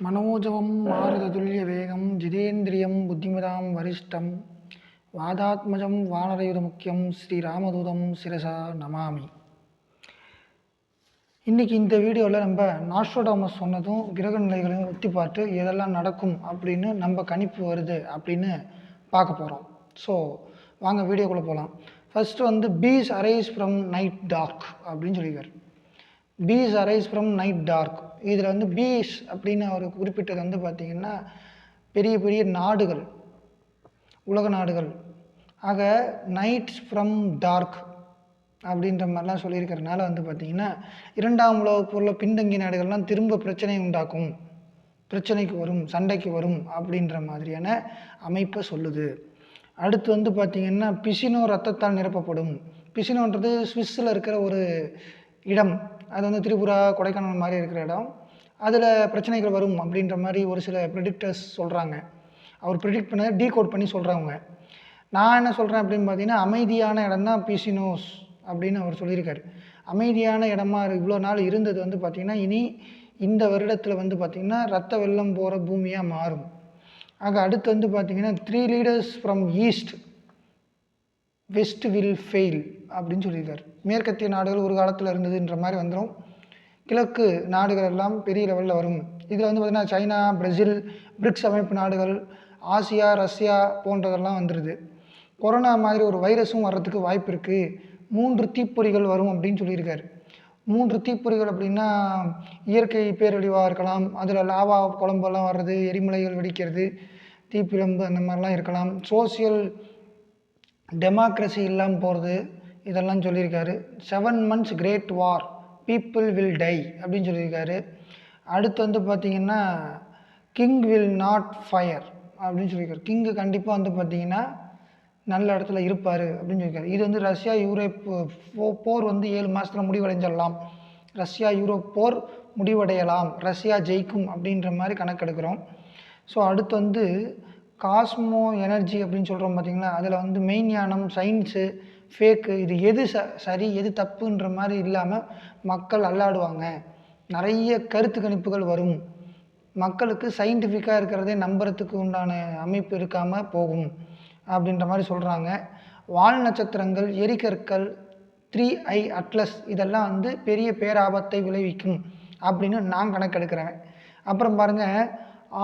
मनोजवं मारुततुल्यवेगं जितेन्द्रियं बुद्धिमतां वरिष्ठं वादात्मजं वानरयुधमुख्यं ஸ்ரீராமதூதம் சிரசா நமாமி இன்றைக்கி இந்த வீடியோவில் நம்ம நாஸ்ட்ரோடாமஸ் சொன்னதும் கிரக நிலைகளையும் ஒத்தி பார்த்து எதெல்லாம் நடக்கும் அப்படின்னு நம்ம கணிப்பு வருது அப்படின்னு பார்க்க போகிறோம் ஸோ வாங்க வீடியோக்குள்ளே போகலாம் ஃபஸ்ட்டு வந்து peace arise from night dark அப்படின்னு சொல்லியிருக்காரு peace arise from night dark இதில் வந்து பீஸ் அப்படின்னு அவர் குறிப்பிட்டது வந்து பார்த்திங்கன்னா பெரிய பெரிய நாடுகள் உலக நாடுகள். ஆக நைட்ஸ் ஃப்ரம் டார்க் அப்படின்ற மாதிரிலாம் சொல்லியிருக்கிறனால வந்து பார்த்திங்கன்னா இரண்டாம் உலகப் போரில் பின்தங்கிய நாடுகள்லாம் திரும்ப பிரச்சனை உண்டாக்கும். பிரச்சனைக்கு வரும் சண்டைக்கு வரும் அப்படின்ற மாதிரியான அமைப்பை சொல்லுது. அடுத்து வந்து பார்த்திங்கன்னா பிசினோ ரத்தத்தால் நிரப்பப்படும். பிசினோன்றது சுவிஸில் இருக்கிற ஒரு இடம். அது வந்து திரிபுரா கொடைக்கானல் மாதிரி இருக்கிற இடம். அதில் பிரச்சனைகள் வரும் அப்படின்ற மாதிரி ஒரு சில ப்ரிடிக்டர்ஸ் சொல்கிறாங்க அவர் ப்ரிடிக்ட் பண்ண டீகோட் பண்ணி சொல்கிறவங்க நான் என்ன சொல்கிறேன் அப்படின்னு பார்த்தீங்கன்னா அமைதியான இடம் தான் பிசினோஸ் அப்படின்னு அவர் சொல்லியிருக்காரு. அமைதியான இடமா இவ்வளோ நாள் இருந்தது வந்து பார்த்திங்கன்னா இனி இந்த வருடத்தில் வந்து பார்த்திங்கன்னா ரத்த வெள்ளம் போகிற பூமியாக மாறும். ஆக அடுத்து வந்து பார்த்திங்கன்னா three leaders from east west will fail அப்படின்னு சொல்லியிருக்கார். மேற்கத்திய நாடுகள் ஒரு காலத்தில் இருந்ததுன்ற மாதிரி வந்துடும் கிழக்கு நாடுகள் எல்லாம் பெரிய லெவலில் வரும். இதில் வந்து பார்த்திங்கன்னா சைனா பிரேசில் பிரிக்ஸ் அமைப்பு நாடுகள் ஆசியா ரஷ்யா போன்றதெல்லாம் வந்துடுது கொரோனா மாதிரி ஒரு வைரஸும் வர்றதுக்கு வாய்ப்பு இருக்குது மூன்று தீப்பொறிகள் வரும் அப்படின்னு சொல்லியிருக்காரு. மூன்று தீப்பொறிகள் அப்படின்னா இயற்கை பேரழிவாக இருக்கலாம். அதில் லாவா குழம்பெல்லாம் வர்றது எரிமலைகள் வெடிக்கிறது தீப்பிழம்பு அந்த மாதிரிலாம் இருக்கலாம். சோசியல் டெமோக்ரஸி இல்லாமல் போகிறது இதெல்லாம் சொல்லியிருக்காரு. Seven months great war people will die அப்படின்னு சொல்லியிருக்காரு. அடுத்து வந்து பார்த்திங்கன்னா கிங் வில் நாட் ஃபயர் அப்படின்னு சொல்லியிருக்காரு. கிங்கு கண்டிப்பாக வந்து பார்த்திங்கன்னா நல்ல இடத்துல இருப்பார் அப்படின்னு சொல்லியிருக்காரு. இது வந்து ரஷ்யா யூரோப் போர் வந்து ஏழு மாதத்தில் முடிவடைஞ்சிடலாம். ரஷ்யா யூரோப் போர் முடிவடையலாம். ரஷ்யா ஜெயிக்கும் அப்படின்ற மாதிரி கணக்கெடுக்கிறோம் ஸோ அடுத்து வந்து காஸ்மோ எனர்ஜி அப்படின்னு சொல்கிறோம் பார்த்திங்களா? அதில் வந்து மெயின் யானம் சயின்ஸு ஃபேக்கு இது எது ச சரி எது தப்புன்ற மாதிரி இல்லாமல் மக்கள் அல்லாடுவாங்க. நிறைய கருத்து கணிப்புகள் வரும். மக்களுக்கு சயின்டிஃபிக்காக இருக்கிறதே நம்புறதுக்கு உண்டான அமைப்பு இருக்காமல் போகும் அப்படின்ற மாதிரி சொல்கிறாங்க வால் நட்சத்திரங்கள் எரிகற்கள் த்ரீ ஐ அட்லஸ் இதெல்லாம் வந்து பெரிய பேராபத்தை விளைவிக்கும் அப்படின்னு நான் கணக்கெடுக்கிறேன். அப்புறம் பாருங்கள்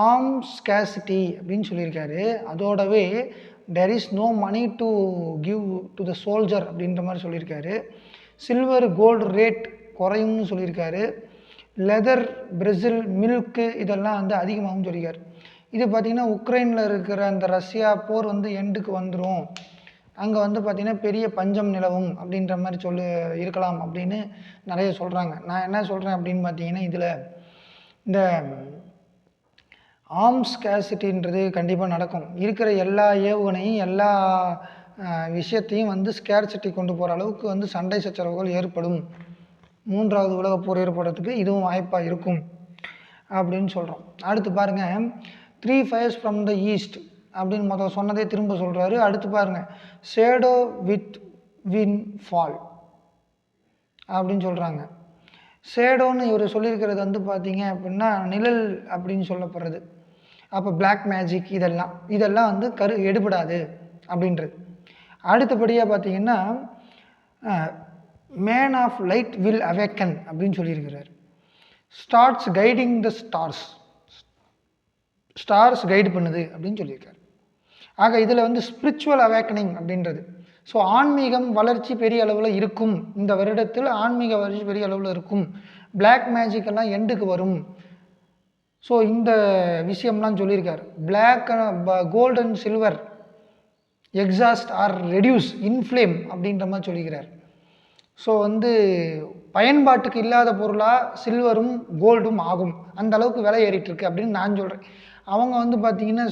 ஆம் ஸ்கேசிட்டி அப்படின்னு சொல்லியிருக்காரு. அதோடவே there is no money to give to the soldier அப்படின்ற மாதிரி சொல்லியிருக்காரு. சில்வர் கோல்டு ரேட் குறையும்னு சொல்லியிருக்காரு. லெதர் பிரேசில் மில்க்கு இதெல்லாம் வந்து அதிகமாகவும் சொல்லியிருக்காரு. இது பார்த்திங்கன்னா உக்ரைனில் இருக்கிற அந்த ரஷ்யா போர் வந்து எண்டுக்கு வந்துடும் அங்கே வந்து பார்த்திங்கன்னா பெரிய பஞ்சம் நிலவும் அப்படின்ற மாதிரி சொல்லு இருக்கலாம் அப்படின்னு நிறைய சொல்கிறாங்க நான் என்ன சொல்கிறேன் அப்படின்னு பார்த்தீங்கன்னா இதில் இந்த ஆர்ம்ஸ் கேசிட்டின்றது கண்டிப்பாக நடக்கும். இருக்கிற எல்லா ஏவுகணையும் எல்லா விஷயத்தையும் வந்து ஸ்கேர்சிட்டி கொண்டு போகிற அளவுக்கு வந்து சண்டை சச்சரவுகள் ஏற்படும். மூன்றாவது உலகப் போர் ஏற்படுறதுக்கு இதுவும் வாய்ப்பாக இருக்கும் அப்படின்னு சொல்கிறோம் அடுத்து பாருங்கள் three fires from the east அப்படின்னு மொதல் சொன்னதே திரும்ப சொல்கிறாரு அடுத்து பாருங்கள் ஷேடோ வித் வின் ஃபால் அப்படின்னு சொல்கிறாங்க ஷேடோன்னு இவர் சொல்லியிருக்கிறது வந்து பார்த்தீங்க அப்படின்னா நிழல் அப்படின்னு சொல்லப்படுறது. அப்போ பிளாக் மேஜிக் இதெல்லாம் இதெல்லாம் வந்து கரு எடுபடாது அப்படின்றது. அடுத்தபடியாக பார்த்தீங்கன்னா man of light will awaken அப்படின்னு சொல்லியிருக்கிறார். Stars guiding the stars stars guide பண்ணுது அப்படின்னு சொல்லியிருக்காரு. ஆக இதில் வந்து ஸ்பிரிச்சுவல் அவேக்கனிங் அப்படின்றது. ஸோ ஆன்மீகம் வளர்ச்சி பெரிய அளவில் இருக்கும். இந்த வருடத்தில் ஆன்மீக வளர்ச்சி பெரிய அளவில் இருக்கும். பிளாக் மேஜிக் எல்லாம் எண்டுக்கு வரும். ஸோ இந்த விஷயம்லாம் சொல்லியிருக்கார். Black golden silver exhaust or reduce inflame அப்படின்ற மாதிரி சொல்லிக்கிறார். ஸோ வந்து பயன்பாட்டுக்கு இல்லாத பொருளாக சில்வரும் கோல்டும் ஆகும். அந்த அளவுக்கு விலை ஏறிட்டுருக்கு அப்படின்னு நான் சொல்கிறேன் அவங்க வந்து பார்த்திங்கன்னா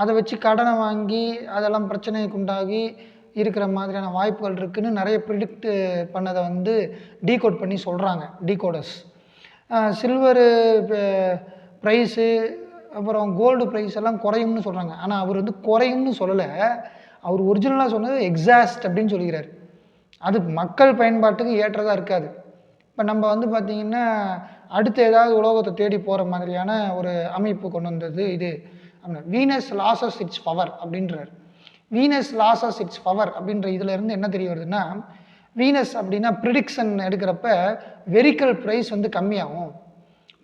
அதை வச்சு கடனை வாங்கி அதெல்லாம் பிரச்சனைக்கு உண்டாகி இருக்கிற மாதிரியான வாய்ப்புகள் இருக்குதுன்னு நிறைய ப்ரிடிக்ட் பண்ணதை வந்து டீகோட் பண்ணி சொல்கிறாங்க டீகோடர்ஸ் சில்வரு ப்ரைஸு அப்புறம் கோல்டு ப்ரைஸ் எல்லாம் குறையும்னு சொல்கிறாங்க ஆனால் அவர் வந்து குறையும்னு சொல்லலை. அவர் ஒரிஜினலாக சொன்னது எக்ஸாஸ்ட் அப்படின்னு சொல்லிக்கிறார். அது மக்கள் பயன்பாட்டுக்கு ஏற்றதாக இருக்காது. இப்போ நம்ம வந்து பார்த்திங்கன்னா அடுத்து ஏதாவது உலோகத்தை தேடி போகிற மாதிரியான ஒரு அமைப்பு கொண்டு வந்தது இது. வீனஸ் லாசஸ் இட்ஸ் பவர் அப்படின்றார். வீனஸ் லாசஸ் இட்ஸ் பவர் அப்படின்ற இதுல இருந்து என்ன தெரிய வருதுன்னா வீனஸ் அப்படின்னா ப்ரிடிக்ஷன் எடுக்கிறப்ப வெரிக்கல் ப்ரைஸ் வந்து கம்மியாகும்.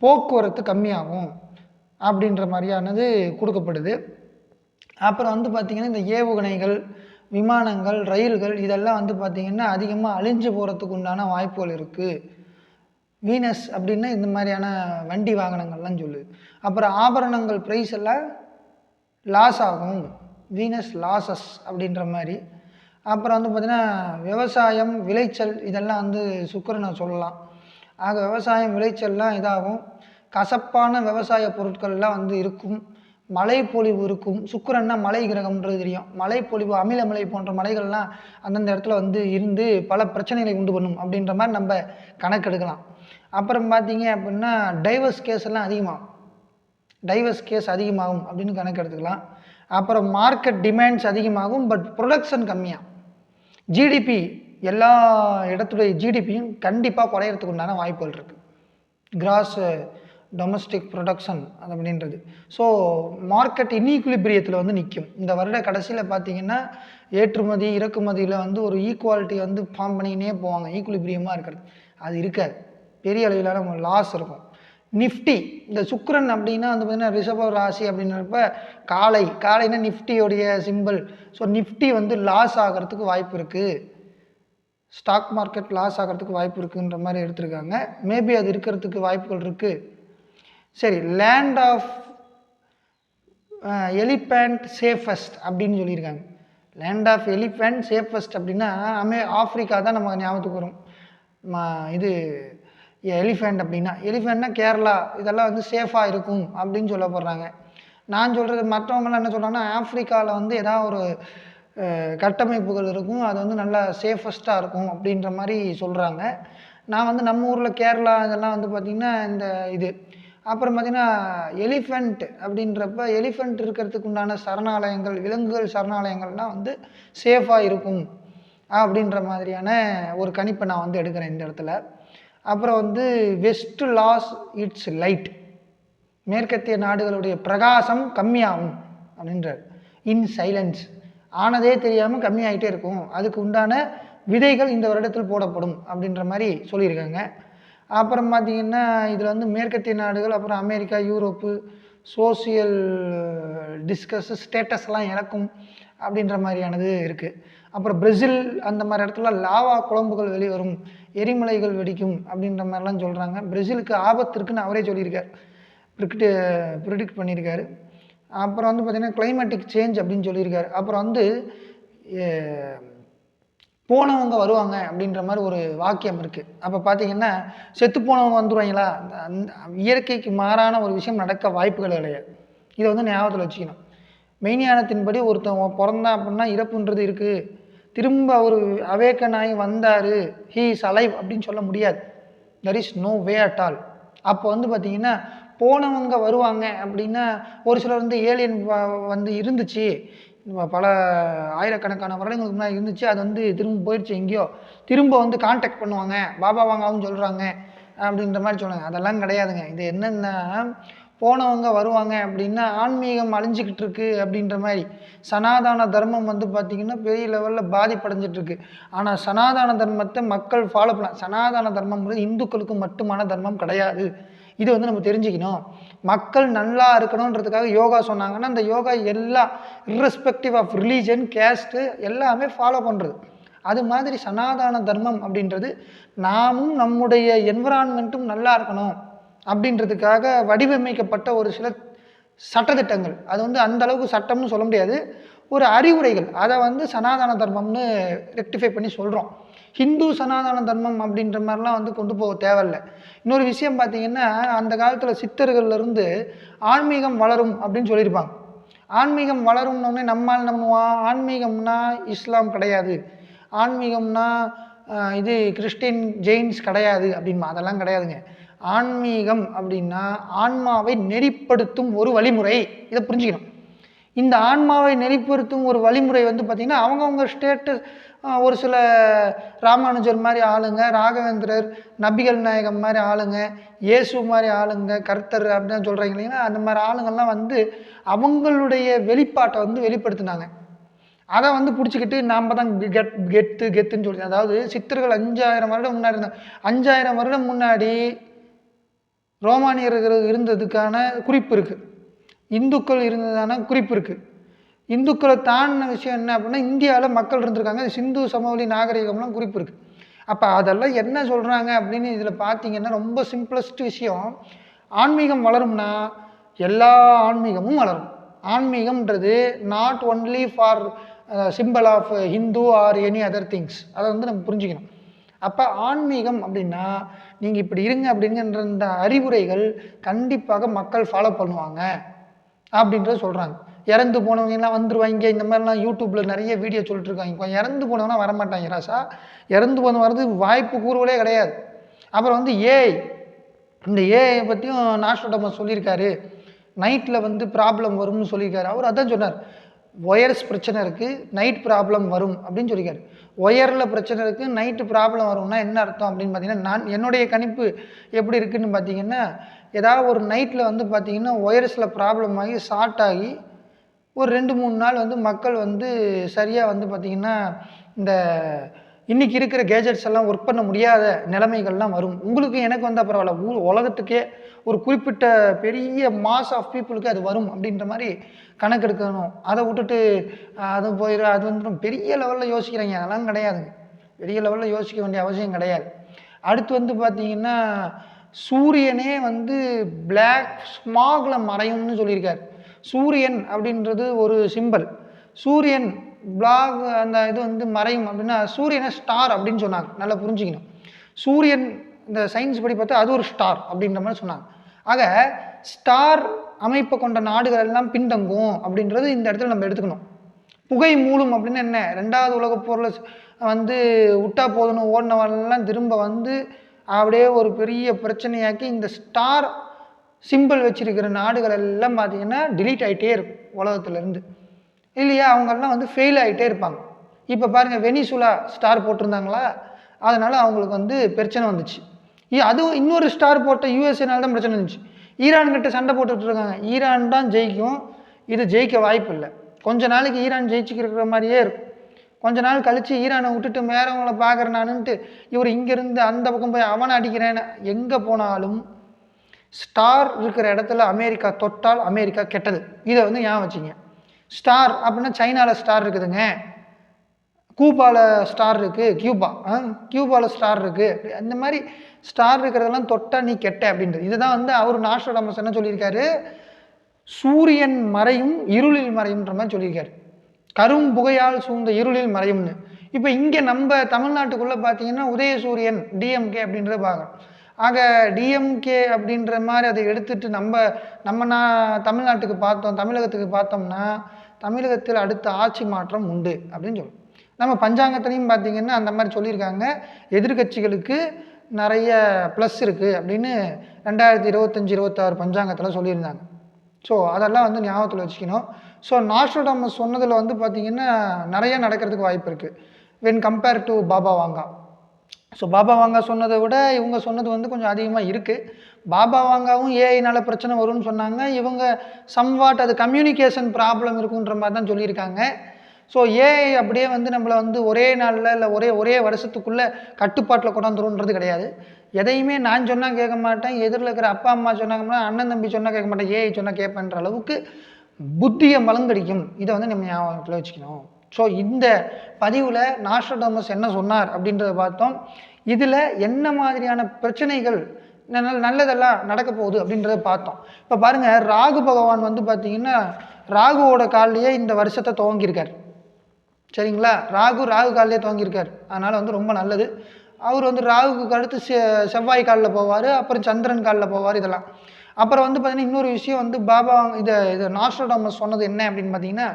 போக்குவரத்து கம்மியாகும் அப்படின்ற மாதிரியானது கொடுக்கப்படுது. அப்புறம் வந்து பார்த்திங்கன்னா இந்த ஏவுகணைகள் விமானங்கள் ரயில்கள் இதெல்லாம் வந்து பார்த்திங்கன்னா அதிகமாக அழிஞ்சு போகிறதுக்கு உண்டான வாய்ப்புகள் இருக்குது வீனஸ் அப்படின்னா இந்த மாதிரியான வண்டி வாகனங்கள்லாம் சொல்லுது அப்புறம் ஆபரணங்கள் ப்ரைஸ் எல்லாம் லாஸ் ஆகும். வீனஸ் லாசஸ் அப்படின்ற மாதிரி. அப்புறம் வந்து பார்த்திங்கன்னா விவசாயம் விளைச்சல் இதெல்லாம் வந்து சுக்கரனை சொல்லலாம். ஆக விவசாயம் விளைச்சல்லாம் இதாகும். கசப்பான விவசாய பொருட்கள்லாம் வந்து இருக்கும். மழைப்பொழிவு இருக்கும். சுக்கிரன்னா மலை கிரகம்ன்றது தெரியும். மழைப்பொழிவு அமிலமலை போன்ற மலைகள்லாம் அந்தந்த இடத்துல வந்து இருந்து பல பிரச்சனைகளை உண்டு பண்ணும் அப்படின்ற மாதிரி நம்ம கணக்கெடுக்கலாம். அப்புறம் பார்த்தீங்க அப்படின்னா டைவர்ஸ் கேஸ் எல்லாம் அதிகமாகும். டைவர்ஸ் கேஸ் அதிகமாகும் அப்படின்னு கணக்கு எடுத்துக்கலாம் அப்புறம் மார்க்கெட் டிமாண்ட்ஸ் அதிகமாகும் பட் ப்ரொடக்ஷன் கம்மியாக ஜிடிபி எல்லா இடத்துடைய ஜிடிபியும் கண்டிப்பாக குறையிறதுக்கு உண்டான வாய்ப்புகள் இருக்குது கிராஸ் டொமஸ்டிக் ப்ரொடக்ஷன் அப்படின்றது. ஸோ மார்க்கெட் இன்இக்குலிபிரியத்தில் வந்து நிற்கும் இந்த வருட கடைசியில் பார்த்தீங்கன்னா ஏற்றுமதி இறக்குமதியில் வந்து ஒரு ஈக்குவாலிட்டி வந்து ஃபார்ம் பண்ணிக்கினே போவாங்க. ஈக்குலிபிரியமாக இருக்கிறது. அது இருக்காது. பெரிய அளவிலான லாஸ் இருக்கும். நிஃப்டி. இந்த சுக்ரன் அப்படின்னா வந்து பார்த்தீங்கன்னா ரிஷப ராசி அப்படின்றப்ப காலை காலைனா நிஃப்டியோடைய சிம்பிள் ஸோ நிஃப்டி வந்து லாஸ் ஆகிறதுக்கு வாய்ப்பு இருக்குது ஸ்டாக் மார்க்கெட் லாஸ் ஆகிறதுக்கு வாய்ப்பு இருக்குன்ற மாதிரி எடுத்திருக்காங்க. மேபி அது இருக்கிறதுக்கு வாய்ப்புகள் இருக்குது சரி லேண்ட் ஆஃப் எலிஃபண்ட் சேஃபஸ்ட் அப்படின்னு சொல்லியிருக்காங்க. லேண்ட் ஆஃப் எலிஃபண்ட் சேஃபஸ்ட் அப்படின்னா அமே ஆஃப்ரிக்கா தான் நமக்கு ஞாபகத்துக்கு வரும். இது எலிஃபெண்ட் அப்படின்னா எலிஃபண்ட்னா கேரளா இதெல்லாம் வந்து சேஃபாக இருக்கும் அப்படின்னு சொல்லப்படுறாங்க நான் சொல்கிறது மற்றவங்களாம் என்ன சொல்கிறாங்கன்னா ஆஃப்ரிக்காவில் வந்து ஏதாவது ஒரு கட்டமைப்புகள் இருக்கும். அது வந்து நல்லா சேஃபஸ்ட்டாக இருக்கும் அப்படின்ற மாதிரி சொல்கிறாங்க நான் வந்து நம்ம ஊரில் கேரளா இதெல்லாம் வந்து பார்த்திங்கன்னா இந்த இது. அப்புறம் பார்த்திங்கன்னா எலிஃபெண்ட் அப்படின்றப்ப எலிஃபெண்ட் இருக்கிறதுக்கு உண்டான சரணாலயங்கள் விலங்குகள் சரணாலயங்கள்லாம் வந்து சேஃபாக இருக்கும் அப்படின்ற மாதிரியான ஒரு கணிப்பை நான் வந்து எடுக்கிறேன் இந்த இடத்துல. அப்புறம் வந்து வெஸ்ட் லாஸ் இட்ஸ் லைட். மேற்கத்திய நாடுகளுடைய பிரகாசம் கம்மியாகும் அப்படின்றார். In silence. ஆனதே தெரியாமல் கம்மியாகிட்டே இருக்கும். அதுக்கு உண்டான விதைகள் இந்த வருடத்தில் போடப்படும் அப்படின்ற மாதிரி சொல்லியிருக்காங்க. அப்புறம் பார்த்தீங்கன்னா இதில் வந்து மேற்கத்திய நாடுகள் அப்புறம் அமெரிக்கா யூரோப்பு சோசியல் டிஸ்கஸ் ஸ்டேட்டஸ்லாம் இழக்கும் அப்படின்ற மாதிரியானது இருக்குது அப்புறம் பிரேசில் அந்த மாதிரி இடத்துல லாவா குழம்புகள் வெளிவரும். எரிமலைகள் வெடிக்கும் அப்படின்ற மாதிரிலாம் சொல்கிறாங்க பிரேசிலுக்கு ஆபத்து இருக்குன்னு அவரே சொல்லியிருக்கார். ப்ரிக்ட் ப்ரிடிக்ட் பண்ணியிருக்காரு. அப்புறம் வந்து பார்த்திங்கன்னா கிளைமேட்டிக் சேஞ்ச் அப்படின்னு சொல்லியிருக்காரு. அப்புறம் வந்து போனவங்க வருவாங்க அப்படின்ற மாதிரி ஒரு வாக்கியம் இருக்குது அப்போ பார்த்தீங்கன்னா செத்து போனவங்க வந்துருவாங்களா? அந்த- இயற்கைக்கு மாறான ஒரு விஷயம் நடக்க வாய்ப்புகள் கிடையாது இதை வந்து ஞாபகத்தில் வச்சுக்கணும். மெய்ஞானத்தின்படி ஒருத்தவங்க பிறந்தான் அப்படின்னா இறப்புன்றது இருக்குது திரும்ப அவர் அவேக்கன் ஆகி வந்தார். ஹீ இஸ் அலைவ் அப்படின்னு சொல்ல முடியாது. There is no way at all அப்போ வந்து பார்த்தீங்கன்னா போனவங்க வருவாங்க அப்படின்னா ஒரு சிலர் வந்து ஏலியன் வந்து இருந்துச்சு. பல ஆயிரக்கணக்கான வருடங்களுக்கு முன்னாடி இருந்துச்சு. அது வந்து திரும்ப போயிடுச்சு எங்கேயோ. திரும்ப வந்து காண்டாக்ட் பண்ணுவாங்க. பாபா வாங்காவும் சொல்கிறாங்க அப்படின்ற மாதிரி சொன்னாங்க அதெல்லாம் கிடையாதுங்க. இது என்னென்னா போனவங்க வருவாங்க அப்படின்னா ஆன்மீகம் அழிஞ்சிக்கிட்டு இருக்கு அப்படின்ற மாதிரி சனாதன தர்மம் வந்து பார்த்திங்கன்னா பெரிய லெவலில் பாதிப்படைஞ்சிட்டு இருக்கு ஆனால் சனாதன தர்மத்தை மக்கள் ஃபாலோ பண்ணலாம் சனாதன தர்மம்ங்கிறது இந்துக்களுக்கு மட்டுமான தர்மம் கிடையாது. இது வந்து நம்ம தெரிஞ்சுக்கணும். மக்கள் நல்லா இருக்கணுன்றதுக்காக யோகா சொன்னாங்கன்னா அந்த யோகா எல்லா இர்ரெஸ்பெக்டிவ் ஆஃப் ரிலீஜன் கேஸ்ட்டு எல்லாமே ஃபாலோ பண்ணுறது அது மாதிரி சனாதன தர்மம் அப்படின்றது நாமும் நம்முடைய என்விரான்மெண்ட்டும் நல்லா இருக்கணும். அப்படின்றதுக்காக வடிவமைக்கப்பட்ட ஒரு சில சட்டத்திட்டங்கள். அது வந்து அந்த அளவுக்கு சட்டம்னு சொல்ல முடியாது. ஒரு அறிவுரைகள். அதை வந்து சனாதன தர்மம்னு ரெக்டிஃபை பண்ணி சொல்கிறோம் ஹிந்து சனாதன தர்மம் அப்படின்ற மாதிரிலாம் வந்து கொண்டு போக தேவையில்ல. இன்னொரு விஷயம் பார்த்தீங்கன்னா அந்த காலத்தில் சித்தர்கள்லேருந்து ஆன்மீகம் வளரும் அப்படின்னு சொல்லியிருப்பாங்க. ஆன்மீகம் வளரும்னோடனே நம்மால் என்ன ஆன்மீகம்னா இஸ்லாம் கிடையாது. ஆன்மீகம்னா இது கிறிஸ்டின் ஜெயின்ஸ் கிடையாது அப்படின்மா அதெல்லாம் கிடையாதுங்க. ஆன்மீகம் அப்படின்னா ஆன்மாவை நெறிப்படுத்தும் ஒரு வழிமுறை. இதை புரிஞ்சுக்கணும். இந்த ஆன்மாவை நெறிப்படுத்தும் ஒரு வழிமுறை வந்து பார்த்திங்கன்னா அவங்கவுங்க ஸ்டேட்டு ஒரு சில ராமானுஜர் மாதிரி ஆளுங்க ராகவேந்திரர் நபிகள் நாயகம் மாதிரி ஆளுங்க இயேசு மாதிரி ஆளுங்க கர்த்தர் அப்படின்னு சொல்கிறீங்க இல்லைங்கன்னா அந்த மாதிரி ஆளுங்கள்லாம் வந்து அவங்களுடைய வெளிப்பாட்டை வந்து வெளிப்படுத்தினாங்க. அதை வந்து பிடிச்சிக்கிட்டு நாம் தான் கெட் கெத்து கெத்துன்னு சொல்லி அதாவது சித்தர்கள் அஞ்சாயிரம் வருடம் முன்னாடி இருந்தாங்க. அஞ்சாயிரம் வருடம் முன்னாடி ரோமானியர்கள் இருந்ததுக்கான குறிப்பு இருக்குது இந்துக்கள் இருந்ததான குறிப்பு இருக்குது இந்துக்களை தாண்டின விஷயம் என்ன அப்படின்னா இந்தியாவில் மக்கள் இருந்திருக்காங்க. சிந்து சமவெளி நாகரிகம்லாம் குறிப்பு இருக்குது அப்போ அதெல்லாம் என்ன சொல்கிறாங்க அப்படின்னு இதில் பார்த்தீங்கன்னா ரொம்ப சிம்பிளஸ்ட் விஷயம். ஆன்மீகம் வளரும்னா எல்லா ஆன்மீகமும் வளரும். ஆன்மீகம்ன்றது not only for simple of Hindu or any other things அதை வந்து நம்ம புரிஞ்சுக்கணும். அப்போ ஆன்மீகம் அப்படின்னா நீங்கள் இப்படி இருங்க அப்படிங்கிற இந்த அறிவுரைகள் கண்டிப்பாக மக்கள் ஃபாலோ பண்ணுவாங்க அப்படின்றத சொல்கிறாங்க இறந்து போனவங்கலாம் வந்துருவாங்க. இந்த மாதிரிலாம் யூடியூப்பில் நிறைய வீடியோ சொல்லிட்டு இருக்காங்க. இறந்து போனவங்களாம் வரமாட்டாங்க ராசா. இறந்து போன வர்றது வாய்ப்பு கூறுவலே கிடையாது. அப்புறம் வந்து ஏஐ இந்த ஏஐ பற்றியும் நாஸ்டோடமஸ் சொல்லியிருக்காரு. நைட்டில் வந்து ப்ராப்ளம் வரும்னு சொல்லியிருக்காரு. அவர் அதான் சொன்னார். ஒயர்ஸ் பிரச்சனை இருக்குது நைட் ப்ராப்ளம் வரும் அப்படின்னு சொல்லியிருக்காரு ஒயரில் பிரச்சனை இருக்குது நைட்டு ப்ராப்ளம் வரும்னா என்ன அர்த்தம் அப்படின்னு பார்த்தீங்கன்னா நான் என்னுடைய கணிப்பு எப்படி இருக்குதுன்னு பார்த்தீங்கன்னா ஏதாவது ஒரு நைட்டில் வந்து பார்த்தீங்கன்னா ஒயர்ஸில் ப்ராப்ளம் ஆகி ஷார்ட் ஆகி ஒரு ரெண்டு மூணு நாள் வந்து மக்கள் வந்து சரியாக வந்து பார்த்திங்கன்னா இந்த இன்றைக்கி இருக்கிற கேஜெட்ஸ் எல்லாம் ஒர்க் பண்ண முடியாத நிலைமைகள்லாம் வரும். உங்களுக்கு எனக்கு வந்தால் பரவாயில்ல. ஊ உலகத்துக்கே ஒரு குறிப்பிட்ட பெரிய மாஸ் ஆஃப் பீப்புளுக்கு அது வரும் அப்படின்ற மாதிரி கணக்கெடுக்கணும் அதை விட்டுட்டு அது போயிடும் அது வந்து பெரிய லெவலில் யோசிக்கிறாங்க. அதெல்லாம் கிடையாது. பெரிய லெவலில் யோசிக்க வேண்டிய அவசியம் கிடையாது. அடுத்து வந்து பார்த்திங்கன்னா சூரியனே வந்து பிளாக் ஸ்மாகில் மறையும்னு சொல்லியிருக்காரு. சூரியன் அப்படின்றது ஒரு சிம்பல் சூரியன் பிளாக் அந்த இது வந்து மறையும் அப்படின்னா சூரியனை ஸ்டார் அப்படின்னு சொன்னாங்க. நல்லா புரிஞ்சுக்கணும். சூரியன் இந்த சயின்ஸ் படி பார்த்தா அது ஒரு ஸ்டார் அப்படின்ற மாதிரி சொன்னாங்க. ஆக ஸ்டார் அமைப்பை கொண்ட நாடுகள் எல்லாம் பின்தங்கும் அப்படின்றது இந்த இடத்துல நம்ம எடுத்துக்கணும். புகை மூலம் அப்படின்னு என்ன? ரெண்டாவது உலக போரில் வந்து விட்டா போதுன்னு ஓடினவரெல்லாம் திரும்ப வந்து அப்படியே ஒரு பெரிய பிரச்சனையாக்கி இந்த ஸ்டார் சிம்பிள் வச்சிருக்கிற நாடுகள் எல்லாம் பார்த்தீங்கன்னா டிலீட் ஆகிட்டே இருக்கும் உலகத்துலேருந்து. இல்லையா அவங்கெல்லாம் வந்து ஃபெயில் ஆகிட்டே இருப்பாங்க. இப்போ பாருங்கள் வெனிசுலா ஸ்டார் போட்டிருந்தாங்களா? அதனால் அவங்களுக்கு வந்து பிரச்சனை வந்துச்சு. அதுவும் இன்னொரு ஸ்டார் போட்ட யூஎஸ்ஏனால தான் பிரச்சனை இருந்துச்சு ஈரான் கிட்ட சண்டை போட்டுட்டு இருக்காங்க. ஈரான் தான் ஜெயிக்கும். இது ஜெயிக்க வாய்ப்பு இல்லை. கொஞ்ச நாளைக்கு ஈரான் ஜெயிச்சுக்கிற மாதிரியே இருக்கும். கொஞ்ச நாள் கழித்து ஈரானை விட்டுட்டு வேறவங்கள பார்க்குறேன் நானுன்ட்டு இவர் இங்கேருந்து அந்த பக்கம் போய் அவனை அடிக்கிறேன்னு எங்கே போனாலும் ஸ்டார் இருக்கிற இடத்துல அமெரிக்கா தொட்டால் அமெரிக்கா கெட்டது. இதை வந்து ஞாபகம் வச்சுங்க. ஸ்டார் அப்படின்னா சைனாவில் ஸ்டார் இருக்குதுங்க. கூபாவில் ஸ்டார் இருக்குது கியூபா. கியூபாவில் ஸ்டார் இருக்குது அந்த மாதிரி ஸ்டார் இருக்கிறதெல்லாம் தொட்டா நீ கெட்ட அப்படின்றது. இதுதான் வந்து அவர் நாஸ்டோடாமஸ் என்ன சொல்லியிருக்காரு? சூரியன் மறையும் இருளில் மறையும்ன்ற மாதிரி சொல்லியிருக்காரு. கரும் புகையால் சூழ்ந்த இருளில் மறையும்னு. இப்போ இங்கே நம்ம தமிழ்நாட்டுக்குள்ளே பார்த்தீங்கன்னா உதயசூரியன் டிஎம்கே அப்படின்றத பார்க்குறோம். ஆக டிஎம்கே அப்படின்ற மாதிரி அதை எடுத்துட்டு நம்ம நம்ம நான் தமிழ்நாட்டுக்கு பார்த்தோம் தமிழகத்துக்கு பார்த்தோம்னா தமிழகத்தில் அடுத்த ஆட்சி மாற்றம் உண்டு அப்படின்னு சொல்லுவோம் நம்ம பஞ்சாங்கத்துலேயும் பார்த்திங்கன்னா அந்த மாதிரி சொல்லியிருக்காங்க. எதிர்கட்சிகளுக்கு நிறைய ப்ளஸ் இருக்குது அப்படின்னு ரெண்டாயிரத்தி இருபத்தஞ்சி இருபத்தாறு பஞ்சாங்கத்தில் சொல்லியிருந்தாங்க. ஸோ அதெல்லாம் வந்து ஞாபகத்தில் வச்சுக்கணும். ஸோ நாஸ்ட்ரோடாமஸ் சொன்னதில் வந்து பார்த்திங்கன்னா நிறைய நடக்கிறதுக்கு வாய்ப்பு இருக்குது when compare to Baba Vanga so Baba Vanga சொன்னதை விட இவங்க சொன்னது வந்து கொஞ்சம் அதிகமாக இருக்குது பாபா வாங்காவும் ஏஐனால் பிரச்சனை வரும்னு சொன்னாங்க. இவங்க சம்வாட் அது கம்யூனிகேஷன் ப்ராப்ளம் இருக்குன்ற மாதிரி தான் சொல்லியிருக்காங்க. ஸோ ஏஐ அப்படியே வந்து நம்மளை வந்து ஒரே நாளில் இல்லை ஒரே ஒரே வருஷத்துக்குள்ளே கட்டுப்பாட்டில் கொண்டாந்துருன்றது கிடையாது. எதையுமே நான் சொன்னால் கேட்க மாட்டேன். எதிரில் இருக்கிற அப்பா அம்மா சொன்னாங்கன்னா அண்ணன் தம்பி சொன்னால் கேட்க மாட்டேன். ஏஐ சொன்னால் கேட்பேன்ற அளவுக்கு புத்தியை மலங்கடிக்கும் இதை வந்து நம்ம ஞாபகத்தில் வச்சுக்கணும். ஸோ இந்த பதிவில் நாஸ்ட்ரோடாமஸ் என்ன சொன்னார் அப்படின்றத பார்த்தோம். இதில் என்ன மாதிரியான பிரச்சனைகள் நல்லதெல்லாம் நடக்க போகுது அப்படின்றத பார்த்தோம். இப்போ பாருங்கள் ராகு பகவான் வந்து பார்த்திங்கன்னா ராகுவோட காலிலேயே இந்த வருஷத்தை துவங்கியிருக்கார். சரிங்களா? ராகு ராகு காலிலே துவங்கியிருக்கார். அதனால் வந்து ரொம்ப நல்லது. அவர் வந்து ராகுக்கு அடுத்து செ செவ்வாய் காலில் போவார் அப்புறம் சந்திரன் காலில் போவார் இதெல்லாம். அப்புறம் வந்து பார்த்திங்கன்னா இன்னொரு விஷயம் வந்து பாபா இதை இது நாஸ்ட்ரோடாமஸ் சொன்னது என்ன அப்படின்னு பார்த்தீங்கன்னா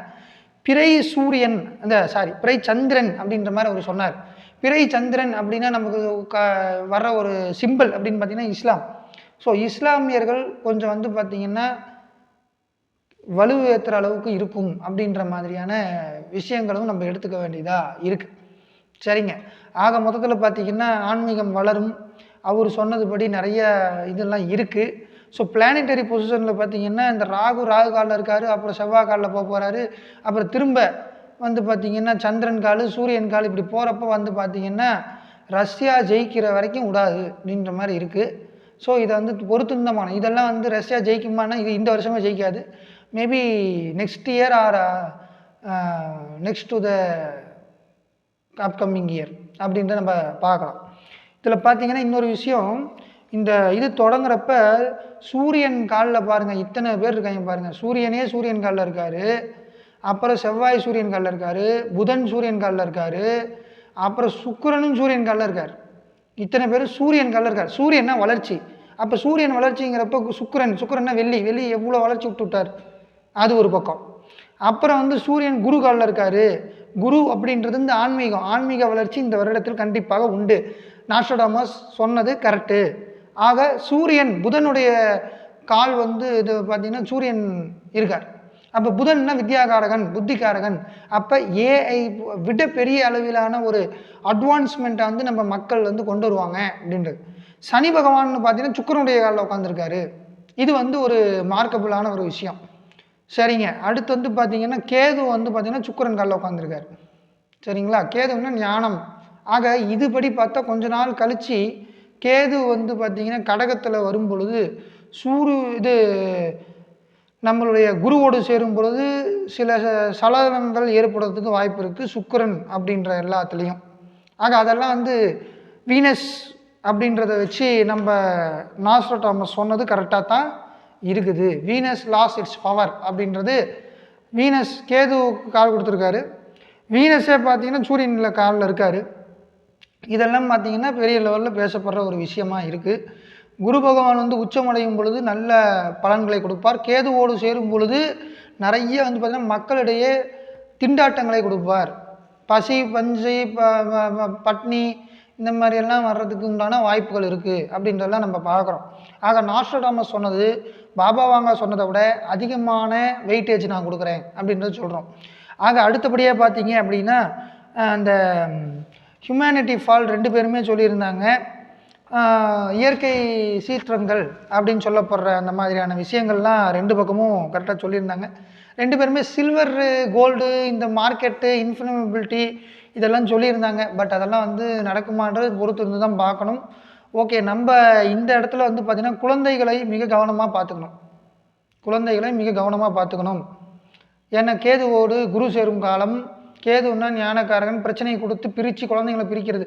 பிறை சூரியன் அந்த சாரி பிறை சந்திரன் அப்படின்ற மாதிரி அவர் சொன்னார். பிறை சந்திரன் அப்படின்னா நமக்கு க வர்ற ஒரு சிம்பிள் அப்படின்னு பார்த்தீங்கன்னா இஸ்லாம். ஸோ இஸ்லாமியர்கள் கொஞ்சம் வந்து பார்த்திங்கன்னா வலுவேற்றுற அளவுக்கு இருக்கும் அப்படின்ற மாதிரியான விஷயங்களும் நம்ம எடுத்துக்க வேண்டியதாக இருக்குது சரிங்க. ஆக மொத்தத்தில் பார்த்தீங்கன்னா ஆன்மீகம் வளரும். அவர் சொன்னதுபடி நிறைய இதெல்லாம் இருக்குது ஸோ பிளானிட்டரி பொசிஷனில் பார்த்தீங்கன்னா இந்த ராகு ராகு காலில் இருக்கார் அப்புறம் செவ்வாய் காலில் போக போகிறாரு அப்புறம் திரும்ப வந்து பார்த்தீங்கன்னா சந்திரன் கால் சூரியன் கால் இப்படி போகிறப்ப வந்து பார்த்தீங்கன்னா ரஷ்யா ஜெயிக்கிற வரைக்கும் விடாது அப்படின்ற மாதிரி இருக்குது ஸோ இதை வந்து பொருத்துந்தமான இதெல்லாம் வந்து ரஷ்யா ஜெயிக்குமானா இது இந்த வருஷமே ஜெயிக்காது. Maybe next year or next to the upcoming year அப்படின்றத நம்ம பார்க்கலாம். இதில் பார்த்தீங்கன்னா இன்னொரு விஷயம் இந்த இது தொடங்குறப்ப சூரியன் காலில் பாருங்கள் இத்தனை பேர் இருக்காங்க பாருங்கள் சூரியனே சூரியன் காலில் இருக்கார். அப்புறம் செவ்வாய் சூரியன் காலில் இருக்கார். புதன் சூரியன் காலில் இருக்கார். அப்புறம் சுக்கரனும் சூரியன் காலில் இருக்கார். இத்தனை பேர் சூரியன் காலில் இருக்கார். சூரியன்னா வளர்ச்சி. அப்போ சூரியன் வளர்ச்சிங்கிறப்ப சுக்கரன் சுக்கரன்னா வெள்ளி. வெள்ளி எவ்வளோ வளர்ச்சி விட்டு விட்டார்? அது ஒரு பக்கம். அப்புறம் வந்து சூரியன் குரு காலில் இருக்காரு. குரு அப்படின்றது இந்த ஆன்மீகம். ஆன்மீக வளர்ச்சி இந்த வருடத்தில் கண்டிப்பாக உண்டு. நாஸ்டோடாமஸ் சொன்னது கரெக்டு ஆக சூரியன் புதனுடைய கால் வந்து இது பார்த்தீங்கன்னா சூரியன் இருக்கார். அப்போ புதன்னா வித்யாகாரகன் புத்திகாரகன். அப்போ ஏஐ விட பெரிய அளவிலான ஒரு அட்வான்ஸ்மெண்ட்டை வந்து நம்ம மக்கள் வந்து கொண்டு வருவாங்க அப்படின்றது. சனி பகவான் பார்த்தீங்கன்னா சுக்கரனுடைய காலில் உட்காந்துருக்காரு இது வந்து ஒரு மார்க்கபுளான ஒரு விஷயம். சரிங்க. அடுத்து வந்து பார்த்தீங்கன்னா கேது வந்து பார்த்தீங்கன்னா சுக்கரன் காலில் உட்காந்துருக்காரு சரிங்களா? கேதுன்னா ஞானம். ஆக இதுபடி பார்த்தா கொஞ்ச நாள் கழித்து கேது வந்து பார்த்திங்கன்னா கடகத்தில் வரும் பொழுது சூரு இது நம்மளுடைய குருவோடு சேரும் பொழுது சில சலனங்கள் ஏற்படுறதுக்கு வாய்ப்பு இருக்குது சுக்கரன் அப்படின்ற எல்லாத்துலேயும். ஆக அதெல்லாம் வந்து வீனஸ் அப்படின்றத வச்சு நம்ம நாஸ்ட்ரோடாமஸ் சொன்னது கரெக்டாக தான் இருக்குது. வீனஸ் லாஸ் இட்ஸ் பவர் அப்படின்றது வீனஸ் கேது கால் கொடுத்துருக்காரு. வீனஸே பார்த்தீங்கன்னா சூரியனில் காலில் இருக்கார். இதெல்லாம் பார்த்தீங்கன்னா பெரிய லெவலில் பேசப்படுற ஒரு விஷயமா இருக்குது குரு பகவான் வந்து உச்சமடையும் பொழுது நல்ல பலன்களை கொடுப்பார். கேதுவோடு சேரும் பொழுது நிறைய வந்து பார்த்திங்கன்னா மக்களிடையே திண்டாட்டங்களை கொடுப்பார். பசி பஞ்சு ப பட்னி இந்த மாதிரியெல்லாம் வர்றதுக்கு உண்டான வாய்ப்புகள் இருக்குது அப்படின்றதெல்லாம் நம்ம பார்க்குறோம். ஆக நாஸ்ட்ரடாமஸ் சொன்னது பாபா வாங்க சொன்னதை விட அதிகமான வெயிட்டேஜ் நான் கொடுக்குறேன் அப்படின்றது சொல்கிறோம் ஆக அடுத்தபடியாக பார்த்தீங்க அப்படின்னா அந்த ஹியூமனிட்டி ஃபால் ரெண்டு பேருமே சொல்லியிருந்தாங்க. இயற்கை சீற்றங்கள் அப்படின்னு சொல்லப்படுற அந்த மாதிரியான விஷயங்கள்லாம் ரெண்டு பக்கமும் கரெக்டாக சொல்லியிருந்தாங்க. ரெண்டு பேருமே சில்வர் கோல்டு இந்த மார்க்கெட்டு இன்ஃபினிபிலிட்டி இதெல்லாம் சொல்லியிருந்தாங்க. பட் அதெல்லாம் வந்து நடக்குமான்றது பொறுத்து இருந்து தான் பார்க்கணும். ஓகே நம்ம இந்த இடத்துல வந்து பார்த்திங்கன்னா குழந்தைகளை மிக கவனமாக பார்த்துக்கணும். குழந்தைகளை மிக கவனமாக பார்த்துக்கணும். ஏன்னா கேதுவோடு குரு சேரும் காலம் கேதுன்னா ஞானக்காரகன் பிரச்சனையை கொடுத்து பிரித்து குழந்தைங்களை பிரிக்கிறது.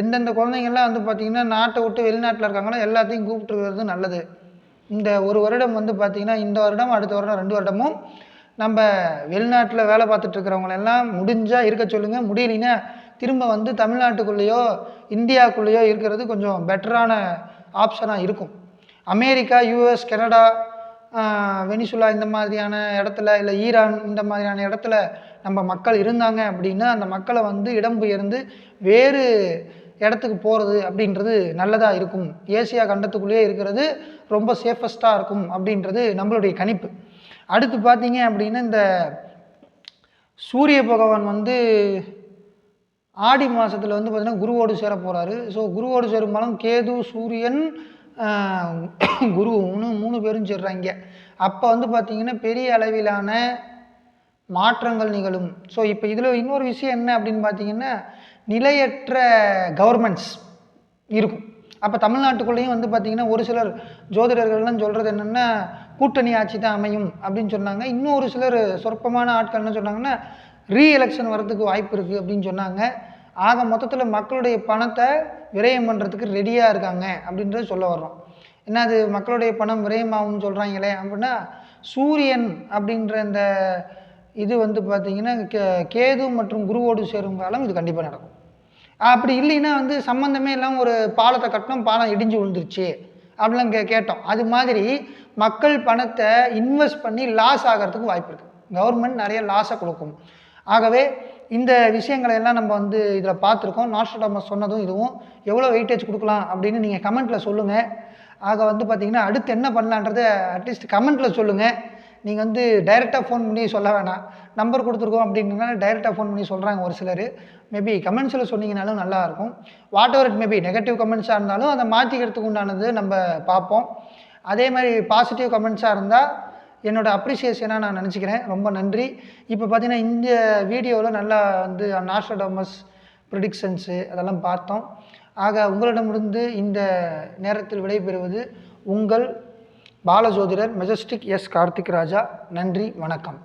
எந்தெந்த குழந்தைங்கள்லாம் வந்து பார்த்திங்கன்னா நாட்டை விட்டு வெளிநாட்டில் இருக்காங்களோ எல்லாத்தையும் கூப்பிட்டுருக்கிறது நல்லது. இந்த ஒரு வருடம் வந்து பார்த்திங்கன்னா இந்த வருடம் அடுத்த வருடம் ரெண்டு வருடமும் நம்ம வெளிநாட்டில் வேலை பார்த்துட்ருக்கிறவங்களெல்லாம் முடிஞ்சால் இருக்க சொல்லுங்கள் முடியலைன்னா திரும்ப வந்து தமிழ்நாட்டுக்குள்ளேயோ இந்தியாவுக்குள்ளேயோ இருக்கிறது கொஞ்சம் பெட்டரான ஆப்ஷனாக இருக்கும். அமெரிக்கா யூஎஸ் கனடா வெனிசுலா இந்த மாதிரியான இடத்துல இல்லை ஈரான் இந்த மாதிரியான இடத்துல நம்ம மக்கள் இருந்தாங்க அப்படின்னா அந்த மக்களை வந்து இடம்பெயர்ந்து வேறு இடத்துக்கு போகிறது அப்படின்றது நல்லதாக இருக்கும். ஏசியா கண்டத்துக்குள்ளேயே இருக்கிறது ரொம்ப சேஃபஸ்ட்டாக இருக்கும் அப்படின்றது நம்மளுடைய கணிப்பு. அடுத்து பார்த்தீங்க அப்படின்னா இந்த சூரிய பகவான் வந்து ஆடி மாதத்தில் வந்து பார்த்திங்கன்னா குருவோடு சேர போகிறாரு ஸோ குருவோடு சேரும்பாலும் கேது சூரியன் குரு குருன்னு மூணு பேரும் சேர்றாங்க. அப்போ வந்து பார்த்திங்கன்னா பெரிய அளவிலான மாற்றங்கள் நிகழும். ஸோ இப்போ இதில் இன்னொரு விஷயம் என்ன அப்படின்னு பார்த்தீங்கன்னா நிலையற்ற கவர்மெண்ட்ஸ் இருக்கும். அப்போ தமிழ்நாட்டுக்குள்ளேயும் வந்து பார்த்திங்கன்னா ஒரு சிலர் ஜோதிடர்கள்லாம் சொல்கிறது என்னென்னா கூட்டணி ஆட்சி தான் அமையும் அப்படின்னு சொன்னாங்க. இன்னொரு சிலர் சொற்பமான ஆட்கள் என்ன சொன்னாங்கன்னா ரீ எலெக்ஷன் வரதுக்கு வாய்ப்பு இருக்குது அப்படின்னு சொன்னாங்க. ஆக மொத்தத்தில் மக்களுடைய பணத்தை விரயம் பண்ணுறதுக்கு ரெடியாக இருக்காங்க அப்படின்றத சொல்ல வர்றோம். என்ன அது? மக்களுடைய பணம் விரயமாகும்னு சொல்கிறாங்களே அப்படின்னா சூரியன் அப்படின்ற இந்த இது வந்து பார்த்தீங்கன்னா கே கேது மற்றும் குருவோடு சேரும் காலம் இது கண்டிப்பாக நடக்கும். அப்படி இல்லைன்னா வந்து சம்மந்தமே இல்லாமல் ஒரு பாலத்தை கட்டினோம் பாலம் இடிஞ்சு விழுந்துருச்சு அப்படிலாம் கே கேட்டோம். அது மாதிரி மக்கள் பணத்தை இன்வெஸ்ட் பண்ணி லாஸ் ஆகிறதுக்கு வாய்ப்பு இருக்குது கவர்மெண்ட் நிறைய லாஸை கொடுக்கும். ஆகவே இந்த விஷயங்களை எல்லாம் நம்ம வந்து இதில் பார்த்துருக்கோம். நாஸ்ட்ரோடாமஸ் சொன்னதும் இதுவும் எவ்வளோ வெயிட்டேஜ் கொடுக்கலாம் அப்படின்னு நீங்கள் கமெண்ட்டில் சொல்லுங்கள் ஆக வந்து பார்த்தீங்கன்னா அடுத்து என்ன பண்ணலான்றதை அட்லீஸ்ட் கமெண்ட்டில் சொல்லுங்கள் நீங்கள் வந்து டைரெக்டாக ஃபோன் பண்ணி சொல்ல வேணாம். நம்பர் கொடுத்துருக்கோம் அப்படின்னா டைரெக்டாக ஃபோன் பண்ணி சொல்கிறாங்க ஒரு சிலர். மேபி கமெண்ட்ஸில் சொன்னீங்கனாலும் நல்லாயிருக்கும் whatever it may be negative கமெண்ட்ஸாக இருந்தாலும் அதை மாற்றிக்கிறதுக்கு உண்டானது நம்ம பார்ப்போம். அதே மாதிரி பாசிட்டிவ் கமெண்ட்ஸாக இருந்தால் என்னோட அப்ரிசியேஷனாக நான் நினச்சிக்கிறேன். ரொம்ப நன்றி. இப்போ பார்த்தீங்கன்னா இந்த வீடியோவில் நல்லா வந்து நாஸ்டோடமஸ் ப்ரிடிக்ஷன்ஸு அதெல்லாம் பார்த்தோம். ஆக உங்களிடமிருந்து இந்த நேரத்தில் விடைபெறுவது உங்கள் பாலஜோதிடர் மெஜஸ்டிக் எஸ் கார்த்திக் ராஜா நன்றி வணக்கம்.